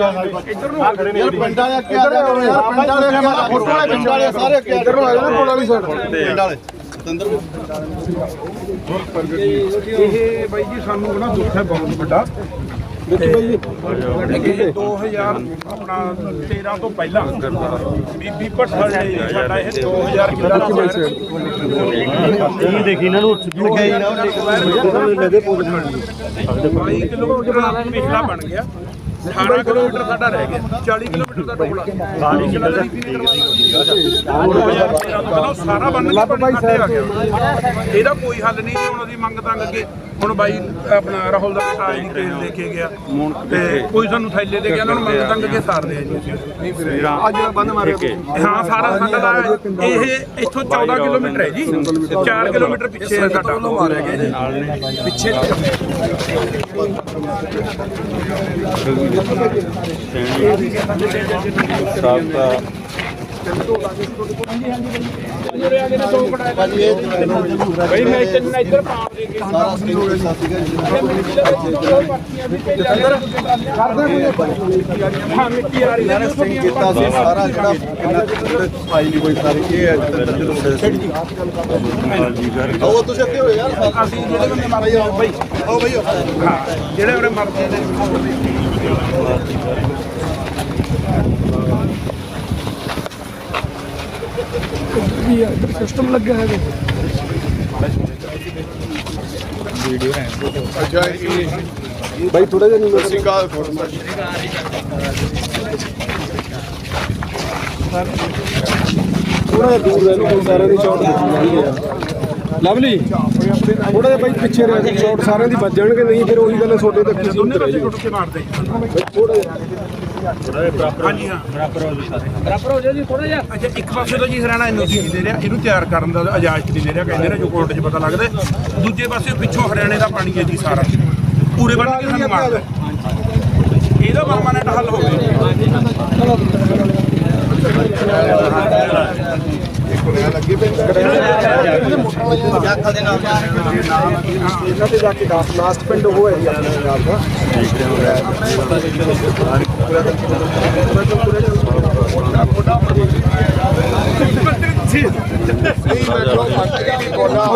ਯਾਰ ਪਿੰਡਾਂ ਵਾਲੇ ਅੱਗੇ ਆ ਜਾਓ ਯਾਰ ਪਿੰਡਾਂ ਵਾਲੇ ਅੱਗੇ ਆ ਫੋਟੋ ਵਾਲੇ ਪਿੰਡਾਂ ਵਾਲੇ ਸਾਰੇ ਅੱਗੇ ਇੱਧਰ ਨੂੰ ਆ ਜਾਓ ਕੋਲ ਵਾਲੀ ਸਾਈਡ ਪਿੰਡ ਵਾਲੇ ਸਤਿੰਦਰ ਇਹ ਬਾਈ ਜੀ ਸਾਨੂੰ ਨਾ ਦੁੱਖ ਹੈ ਬਹੁਤ ਵੱਡਾ। ਇਹ 2000 ਆਪਣਾ 13 ਤੋਂ ਪਹਿਲਾਂ ਬੀਬੀ ਭੱਠਾ ਜੀ ਸਾਡਾ ਇਹ 2000 ਕਿੱਲਾ ਦਾ ਇਹ ਦੇਖੀ ਇਹਨਾਂ ਨੂੰ ਲੱਗੇ ਹੀ ਨਾ ਉਹ ਲੈਦੇ ਪੋਜ ਬਣ 22 ਕਿਲੋਮੀਟਰ ਪਿਛਲਾ ਬਣ ਗਿਆ। 18 ਕਿਲੋਮੀਟਰ ਸਾਡਾ ਰਹਿ ਗਿਆ। 40 ਕਿਲੋਮੀਟਰ ਦਾ ਟੋਲਾ। 40 ਕਿਲੋਮੀਟਰ ਦੀ। ਪਹਿਲਾਂ ਸਾਰਾ ਬੰਨ ਆ ਗਿਆ। ਇਹਦਾ ਕੋਈ ਹੱਲ ਨਹੀਂ ਹੁਣ ਅਸੀਂ ਮੰਗ ਤੰਗ ਅੱਗੇ। ਹੁਣ ਬਾਈ ਆਪਣਾ ਰਾਹੁਲ ਦਾ ਬੇਟਾ ਜੀ ਕੇਸ ਦੇ ਕੇ ਗਿਆ ਤੇ ਕੋਈ ਸਾਨੂੰ ਥੈਲੇ ਦੇ ਗਿਆ ਉਹਨਾਂ ਨੂੰ ਮੰਗ ਤੰਗ ਕੇ ਸਾਰਦੇ ਆ ਜੀ ਅੱਜ ਜਿਹੜਾ ਬੰਦ ਮਾਰਿਆ ਹਾਂ ਸਾਰਾ ਸਾਡਾ ਦਾ ਇਹ ਇੱਥੋਂ 14 ਕਿਲੋਮੀਟਰ ਹੈ ਜੀ 4 ਕਿਲੋਮੀਟਰ ਪਿੱਛੇ ਹੈ ਸਾਡਾ ਮਾਰਿਆ ਗਿਆ ਜੀ ਪਿੱਛੇ ਭਾਜੀ ਇਹ ਬਈ ਮੈਂ ਤੈਨੂੰ ਇੱਧਰ ਪਾ ਦੇ ਕੇ ਸਾਰਾ ਸਟੇਜ ਹੋ ਗਿਆ ਸਾਥੀ ਮਿੱਟੀ ਆ ਰਹੀ ਹੈ ਸਿੰਘ ਕੀਤਾ ਸੀ ਸਾਰਾ ਜਿਹੜਾ ਕਿੰਨਾ ਪਾਈ ਨਹੀਂ ਕੋਈ ਸਾਰੀ ਇਹ ਹੈ ਜਦੋਂ ਉਹ ਤੁਸੀਂ ਅੱਗੇ ਹੋਏ ਯਾਰ ਅਸੀਂ ਜਿਹੜੇ ਬੰਦੇ ਮਾਰੇ ਆ ਬਈ ਆਓ ਬਈ ਹਾਂ ਜਿਹੜੇ ਉਹਨੇ ਮਰਦੇ ਨੇ ਸਿਸਟਮ ਲੱਗਿਆ ਹੈ ਅੱਛਾ ਬਾਈ ਥੋੜਾ ਜਿਹਾ ਨਹੀਂ ਅਸੀਂ ਕਾਲ ਥੋੜਾ ਜਿਹਾ ਦੂਰ ਰਹਿ ਲਓ ਸਾਰਿਆਂ ਦੀ ਸ਼ਾਟ ਦੇਖੀ ਜਾਂਦੀ ਹੈ। ਲਵਲੀ ਥੋੜਾ ਜਿਹਾ ਬਾਈ ਪਿੱਛੇ ਰਹਿ ਕੇ ਸ਼ਾਟ ਸਾਰਿਆਂ ਦੀ ਵੱਜ ਜਾਣਗੇ ਨਹੀਂ ਫਿਰ ਉਹੀ ਗੱਲ ਛੋਟੇ ਤੱਕ ਹੀ ਟੁੱਟ ਕੇ ਮਾਰਦੇ। ਥੋੜਾ ਜਿਹਾ। ਹਾਂਜੀ ਹਾਂ। ਬਰਾਬਰ ਹੋ ਜੀ ਬਰਾਬਰ ਹੋ ਜੀ ਥੋੜਾ ਜਿਹਾ। ਅੱਛਾ ਇੱਕ ਪਾਸੇ ਤੋਂ ਜੀ ਹਰਿਆਣਾ ਐਨਓਸੀ ਦੇ ਰਿਹਾ ਇਹਨੂੰ ਤਿਆਰ ਕਰਨ ਦਾ ਇਜਾਜ਼ਤ ਨਹੀਂ ਦੇ ਰਿਹਾ ਕਹਿੰਦੇ ਨੇ ਜੋ ਕੋਰਟ 'ਚ ਪਤਾ ਲੱਗਦਾ ਹੈ। ਦੂਜੇ ਪਾਸੇ ਪਿੱਛੋਂ ਹਰਿਆਣੇ ਦਾ ਪਾਣੀ ਹੈ ਜੀ ਸਾਰਾ। ਪੂਰੇ ਬੰਨ ਕੇ ਸਾਨੂੰ ਮਾਰਦਾ ਹੈ। ਇਹਦਾ ਪਰਮਾਨੈਂਟ ਹੱਲ ਹੋਵੇ ਇਹਨਾਂ ਤੇ ਜਾ ਕੇ ਲਾਸਟ ਪਿੰਡ ਉਹ ਹੈ ਜੀ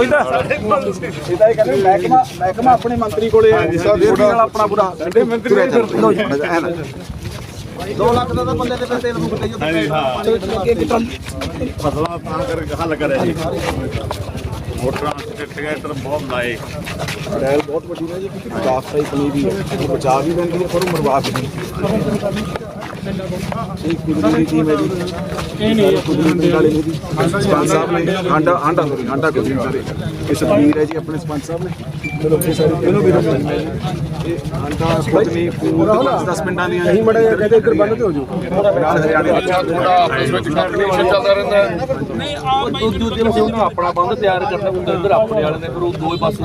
ਆਪਣੇ ਦਾ ਕਹਿੰਦੇ ਮਹਿਕਮਾ ਮਹਿਕਮਾ ਆਪਣੇ ਮੰਤਰੀ ਕੋਲੇ ਨਾਲ ਆਪਣਾ ਪੂਰਾ ਮੰਤਰੀ ਲੋ ਜੀ। 2 ਲੱਖ ਦਾ ਤਾਂ ਬੰਦੇ ਦੇ ਪੈਸੇ ਤੇਲ ਮੁੱਕ ਗਏ ਫਸਲਾਂ ਤਾਂ ਕਰਕੇ ਹੱਲ ਕਰਿਆ ਜੀ। ਮੋਟਰਾਂ ਤੇ ਟਰੈਕਟਰ ਬਹੁਤ ਲਾਏ। ਡੈਲ ਬਹੁਤ ਵੱਡੀ ਹੈ ਜੀ ਕਿਉਂਕਿ ਗਾਸ ਸਾਈ ਪਨੀ ਵੀ ਉਹ ਬਚਾ ਵੀ ਲੈਂਦੀ ਹੈ ਪਰ ਉਹ ਮਰਵਾ ਵੀ ਇਹ ਕੁਦਰਤੀ ਟੀਮ ਹੈ ਜੀ ਇਹ ਨਹੀਂ ਕੁਦਰਤੀ ਵਾਲੇ ਨੇ ਜੀ ਸਰਪੰਚ ਸਾਹਿਬ ਨੇ ਆਂਡਾ ਆਂਡਾ ਸੋਰੀ ਆਂਡਾ ਕੋਈ ਸਾਰੇ ਇਹ ਸਤਵੀਰ ਹੈ ਜੀ ਆਪਣੇ ਸਰਪੰਚ ਸਾਹਿਬ ਨੇ ਚਲੋ ਇਹ ਸਾਰੇ ਇਹਨੂੰ ਵੀ ਰੋਕ ਇਹ ਆਂਡਾ ਕੁਦਰਤੀ ਪੂਰਾ 10 ਮਿੰਟਾਂ ਦੀਆਂ ਨਹੀਂ ਮੜਾ ਕਹਿੰਦੇ ਇੱਧਰ ਬੰਦ ਤੇ ਹੋ ਜਾਓ ਨਾਲ ਹਰਿਆਣੇ ਥੋੜਾ ਆਪਸ ਵਿੱਚ ਕੰਪੀਟੀਸ਼ਨ ਚੱਲਦਾ ਰਹਿੰਦਾ ਨਹੀਂ ਆ ਦੂਜੇ ਪਾਸੇ ਉਹਨੂੰ ਆਪਣਾ ਬੰਦ ਤਿਆਰ ਕਰਨਾ ਹੁੰਦਾ, ਇੱਧਰ ਆਪਣੇ ਵਾਲੇ ਨੇ, ਫਿਰ ਉਹ ਦੋਵੇਂ ਪਾਸੇ